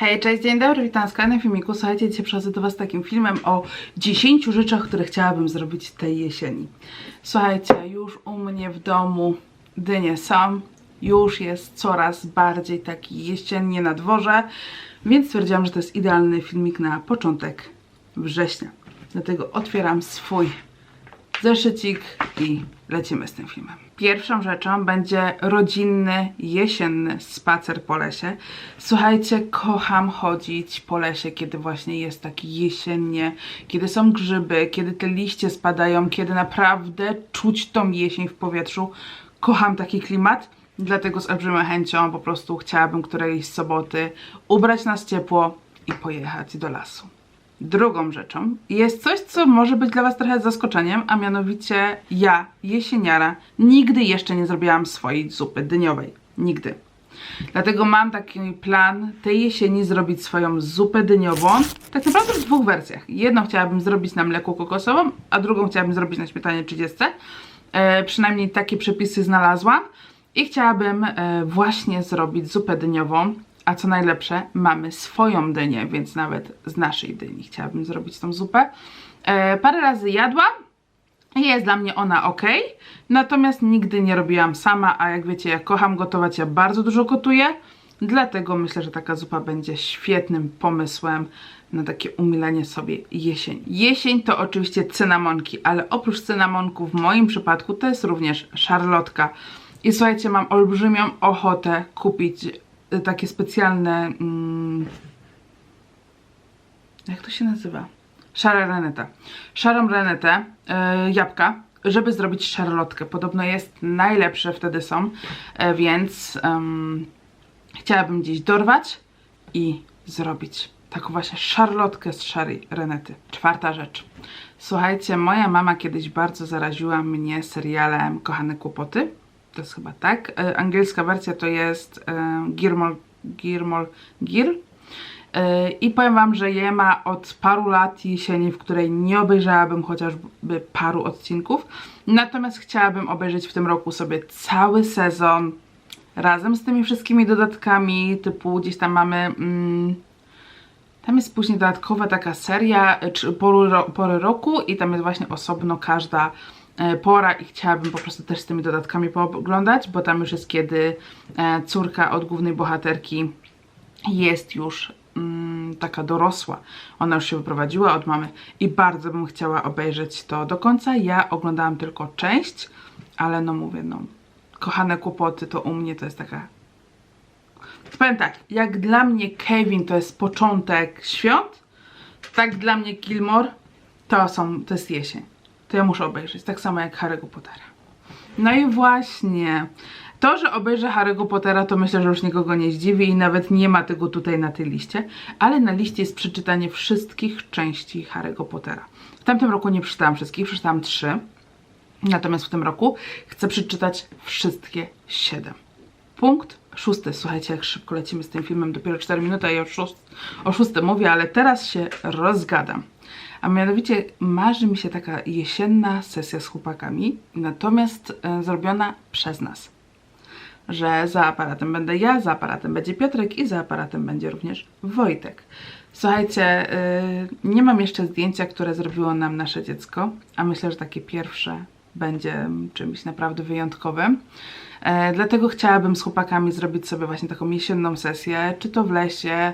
Hej, cześć, dzień dobry, witam w kolejnym filmiku. Słuchajcie, dzisiaj przychodzę do Was z takim filmem o 10 rzeczach, które chciałabym zrobić tej jesieni. Słuchajcie, już u mnie w domu dynie są, już jest coraz bardziej taki jesiennie na dworze, więc stwierdziłam, że to jest idealny filmik na początek września. Dlatego otwieram swój zeszycik i lecimy z tym filmem. Pierwszą rzeczą będzie rodzinny, jesienny spacer po lesie. Słuchajcie, kocham chodzić po lesie, kiedy właśnie jest taki jesiennie, kiedy są grzyby, kiedy te liście spadają, kiedy naprawdę czuć tą jesień w powietrzu. Kocham taki klimat, dlatego z olbrzymią chęcią po prostu chciałabym którejś soboty ubrać nas ciepło i pojechać do lasu. Drugą rzeczą jest coś, co może być dla Was trochę zaskoczeniem, a mianowicie ja, jesieniara, nigdy jeszcze nie zrobiłam swojej zupy dyniowej. Nigdy. Dlatego mam taki plan tej jesieni zrobić swoją zupę dyniową, tak naprawdę w dwóch wersjach. Jedną chciałabym zrobić na mleku kokosowym, a drugą chciałabym zrobić na śmietanie 30. E, przynajmniej takie przepisy znalazłam. I chciałabym e, właśnie zrobić zupę dyniową, a co najlepsze, mamy swoją dynię, więc nawet z naszej dyni chciałabym zrobić tą zupę. E, parę razy jadłam i jest dla mnie ona ok, natomiast nigdy nie robiłam sama, a jak wiecie, ja kocham gotować, ja bardzo dużo gotuję, dlatego myślę, że taka zupa będzie świetnym pomysłem na takie umilenie sobie jesień. Jesień to oczywiście cynamonki, ale oprócz cynamonku w moim przypadku to jest również szarlotka. I słuchajcie, mam olbrzymią ochotę kupić takie specjalne. Mm, jak to się nazywa? Szara reneta. Szarą renetę, y, jabłka, żeby zrobić szarlotkę. Podobno jest najlepsze wtedy są, e, więc chciałabym gdzieś dorwać i zrobić taką właśnie szarlotkę z szarej renety. Czwarta rzecz. Słuchajcie, moja mama kiedyś bardzo zaraziła mnie serialem Kochane Kłopoty. To jest chyba tak. E, angielska wersja to jest e, Gilmore, Gil. E, I powiem Wam, że je ma od paru lat jesieni, w której nie obejrzałabym chociażby paru odcinków. Natomiast chciałabym obejrzeć w tym roku sobie cały sezon razem z tymi wszystkimi dodatkami, typu gdzieś tam mamy... Mm, tam jest później dodatkowa taka seria czy pory, pory roku i tam jest właśnie osobno każda e, pora i chciałabym po prostu też z tymi dodatkami pooglądać, bo tam już jest kiedy e, córka od głównej bohaterki jest już mm, taka dorosła. Ona już się wyprowadziła od mamy i bardzo bym chciała obejrzeć to do końca. Ja oglądałam tylko część, ale no mówię, no kochane kłopoty to u mnie to jest taka Powiem tak, jak dla mnie Kevin to jest początek świąt, tak dla mnie Gilmore to, są, to jest jesień. To ja muszę obejrzeć, tak samo jak Harry'ego Pottera. No i właśnie, to, że obejrzę Harry'ego Pottera, to myślę, że już nikogo nie zdziwi i nawet nie ma tego tutaj na tej liście, ale na liście jest przeczytanie wszystkich części Harry'ego Pottera. W tamtym roku nie przeczytałam wszystkich, przeczytałam trzy, natomiast w tym roku chcę przeczytać wszystkie siedem. Punkt szósty. Słuchajcie, jak szybko lecimy z tym filmem. Dopiero 4 minuty, a ja już o szóstym mówię, ale teraz się rozgadam. A mianowicie marzy mi się taka jesienna sesja z chłopakami, natomiast e, zrobiona przez nas. Że za aparatem będę ja, za aparatem będzie Piotrek i za aparatem będzie również Wojtek. Słuchajcie, e, nie mam jeszcze zdjęcia, które zrobiło nam nasze dziecko, a myślę, że takie pierwsze będzie czymś naprawdę wyjątkowym. E, dlatego chciałabym z chłopakami zrobić sobie właśnie taką jesienną sesję, czy to w lesie.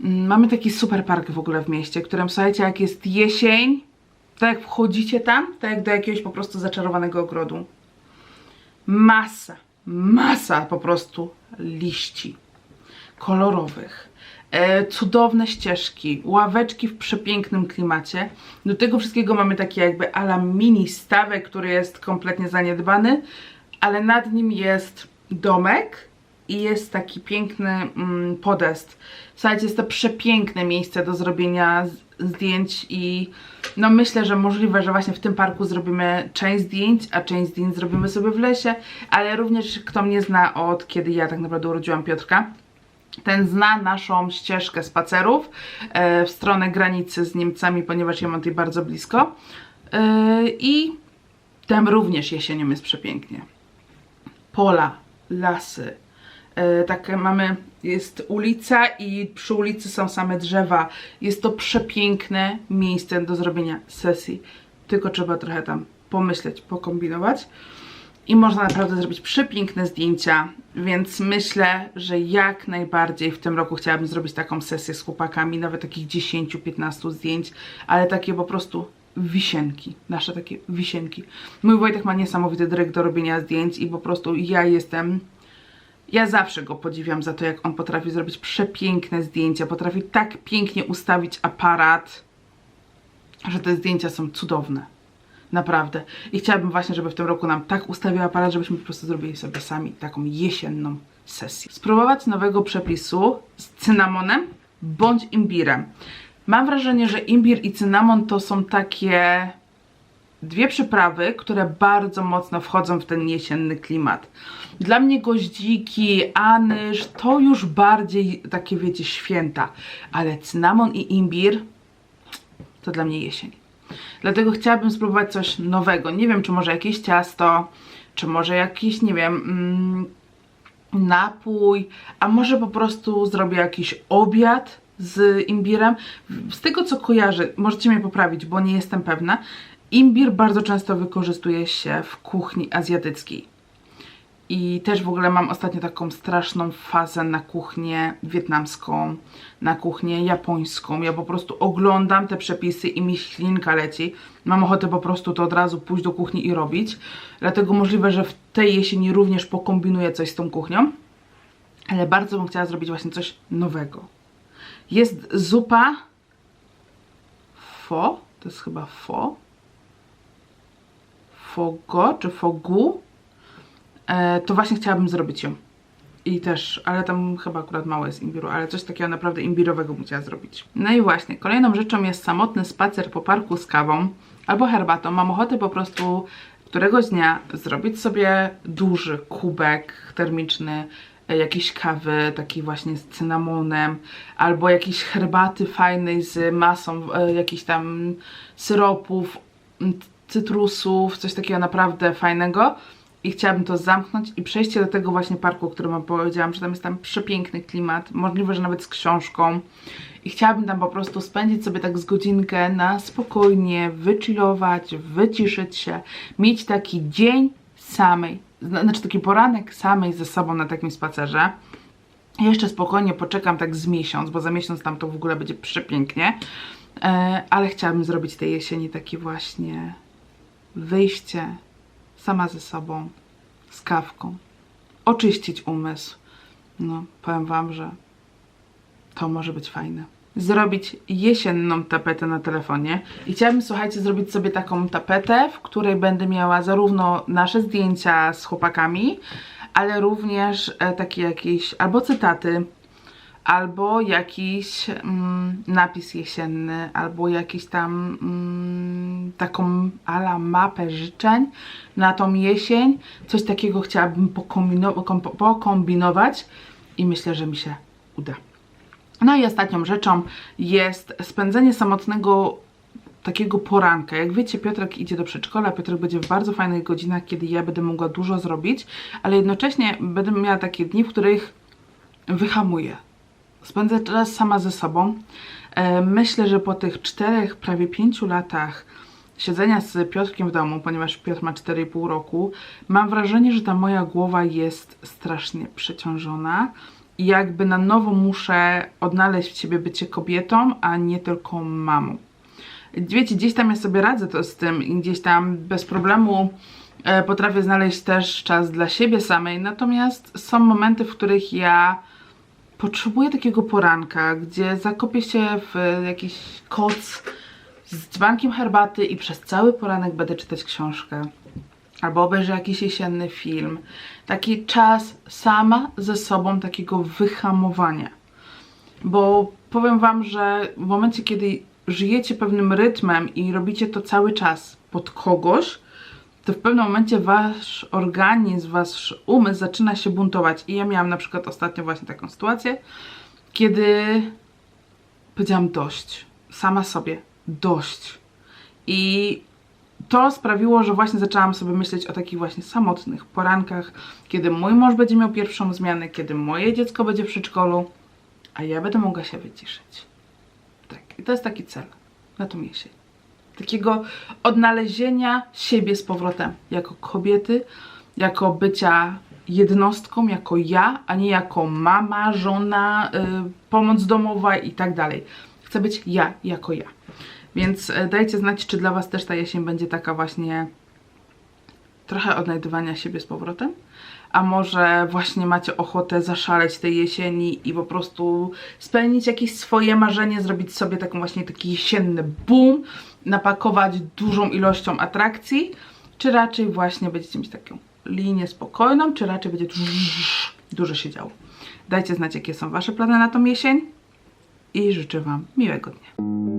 Mm, Mamy taki super park w ogóle w mieście, którym słuchajcie, jak jest jesień, to jak wchodzicie tam, tak jak do jakiegoś po prostu zaczarowanego ogrodu. Masa, masa po prostu liści kolorowych. E, cudowne ścieżki, ławeczki w przepięknym klimacie. Do tego wszystkiego mamy taki jakby ala mini stawek, który jest kompletnie zaniedbany, ale nad nim jest domek i jest taki piękny mm, podest. Słuchajcie, jest to przepiękne miejsce do zrobienia zdjęć i no myślę, że możliwe, że właśnie w tym parku zrobimy część zdjęć, a część zdjęć zrobimy sobie w lesie, ale również kto mnie zna od kiedy ja tak naprawdę urodziłam Piotrka, ten zna naszą ścieżkę spacerów e, w stronę granicy z Niemcami, ponieważ ja mam tutaj bardzo blisko. E, I tam również jesienią jest przepięknie. Pola, lasy, E, takie mamy, jest ulica i przy ulicy są same drzewa. Jest to przepiękne miejsce do zrobienia sesji. Tylko trzeba trochę tam pomyśleć, pokombinować. I można naprawdę zrobić przepiękne zdjęcia, więc myślę, że jak najbardziej w tym roku chciałabym zrobić taką sesję z chłopakami, nawet takich 10-15 zdjęć, ale takie po prostu wisienki, nasze takie wisienki. Mój Wojtek ma niesamowity dryg do robienia zdjęć i po prostu ja jestem ja zawsze go podziwiam za to, jak on potrafi zrobić przepiękne zdjęcia, potrafi tak pięknie ustawić aparat, że te zdjęcia są cudowne. Naprawdę. I chciałabym właśnie, żeby w tym roku nam tak ustawił aparat, żebyśmy po prostu zrobili sobie sami taką jesienną sesję. Spróbować nowego przepisu z cynamonem bądź imbirem. Mam wrażenie, że imbir i cynamon to są takie dwie przyprawy, które bardzo mocno wchodzą w ten jesienny klimat. Dla mnie goździki, anyż to już bardziej takie wiecie święta, ale cynamon i imbir to dla mnie jesień. Dlatego chciałabym spróbować coś nowego. Nie wiem, czy może jakieś ciasto, czy może jakiś, nie wiem, mm, napój, a może po prostu zrobię jakiś obiad z imbirem. Z tego co kojarzę, możecie mnie poprawić, bo nie jestem pewna, imbir bardzo często wykorzystuje się w kuchni azjatyckiej. I też w ogóle mam ostatnio taką straszną fazę na kuchnię wietnamską, na kuchnię japońską. Ja po prostu oglądam te przepisy i mi ślinka leci. Mam ochotę po prostu to od razu pójść do kuchni i robić. Dlatego możliwe, że w tej jesieni również pokombinuję coś z tą kuchnią. Ale bardzo bym chciała zrobić właśnie coś nowego. Jest zupa fo, to jest chyba fo. Fogo czy fogu E, to właśnie chciałabym zrobić ją. I też, ale tam chyba akurat mało jest imbiru, ale coś takiego naprawdę imbirowego bym chciała zrobić. No i właśnie, kolejną rzeczą jest samotny spacer po parku z kawą albo herbatą. Mam ochotę po prostu któregoś dnia zrobić sobie duży kubek termiczny e, jakiejś kawy, takiej właśnie z cynamonem, albo jakiejś herbaty fajnej z masą e, jakichś tam syropów, cytrusów, coś takiego naprawdę fajnego. I chciałabym to zamknąć i przejście do tego właśnie parku, o którym powiedziałam, że tam jest tam przepiękny klimat, możliwe, że nawet z książką. I chciałabym tam po prostu spędzić sobie tak z godzinkę na spokojnie, wychillować, wyciszyć się, mieć taki dzień samej, znaczy taki poranek samej ze sobą na takim spacerze. Jeszcze spokojnie poczekam tak z miesiąc, bo za miesiąc tam to w ogóle będzie przepięknie, e, ale chciałabym zrobić tej jesieni takie właśnie wyjście sama ze sobą, z kawką, oczyścić umysł. No, powiem Wam, że to może być fajne. Zrobić jesienną tapetę na telefonie i chciałabym, słuchajcie, zrobić sobie taką tapetę, w której będę miała zarówno nasze zdjęcia z chłopakami, ale również e, takie jakieś albo cytaty, albo jakiś mm, napis jesienny, albo jakiś tam mm, taką ala mapę życzeń na tą jesień. Coś takiego chciałabym pokombino pokombinować i myślę, że mi się uda. No i ostatnią rzeczą jest spędzenie samotnego takiego poranka. Jak wiecie, Piotrek idzie do przedszkola, Piotrek będzie w bardzo fajnych godzinach, kiedy ja będę mogła dużo zrobić, ale jednocześnie będę miała takie dni, w których wyhamuję Spędzę czas sama ze sobą. E, myślę, że po tych czterech, prawie pięciu latach siedzenia z Piotrkiem w domu, ponieważ Piotr ma 4,5 roku, mam wrażenie, że ta moja głowa jest strasznie przeciążona i jakby na nowo muszę odnaleźć w siebie bycie kobietą, a nie tylko mamą. Wiecie, gdzieś tam ja sobie radzę to z tym i gdzieś tam bez problemu e, potrafię znaleźć też czas dla siebie samej, natomiast są momenty, w których ja potrzebuję takiego poranka, gdzie zakopię się w jakiś koc z dzbankiem herbaty i przez cały poranek będę czytać książkę. Albo obejrzę jakiś jesienny film. Taki czas sama ze sobą takiego wyhamowania. Bo powiem Wam, że w momencie, kiedy żyjecie pewnym rytmem i robicie to cały czas pod kogoś, to w pewnym momencie wasz organizm, wasz umysł zaczyna się buntować. I ja miałam na przykład ostatnio właśnie taką sytuację, kiedy powiedziałam dość. Sama sobie. Dość. I to sprawiło, że właśnie zaczęłam sobie myśleć o takich właśnie samotnych porankach, kiedy mój mąż będzie miał pierwszą zmianę, kiedy moje dziecko będzie w przedszkolu, a ja będę mogła się wyciszyć. Tak, i to jest taki cel na tą jesień. Takiego odnalezienia siebie z powrotem jako kobiety, jako bycia jednostką, jako ja, a nie jako mama, żona, y, pomoc domowa i tak dalej. Chcę być ja jako ja. Więc y, dajcie znać, czy dla Was też ta jesień będzie taka właśnie trochę odnajdywania siebie z powrotem. A może właśnie macie ochotę zaszaleć tej jesieni i po prostu spełnić jakieś swoje marzenie, zrobić sobie taką właśnie taki jesienny boom, napakować dużą ilością atrakcji, czy raczej właśnie będziecie mieć taką linię spokojną, czy raczej będzie dużo się działo. Dajcie znać, jakie są Wasze plany na tą jesień i życzę Wam miłego dnia.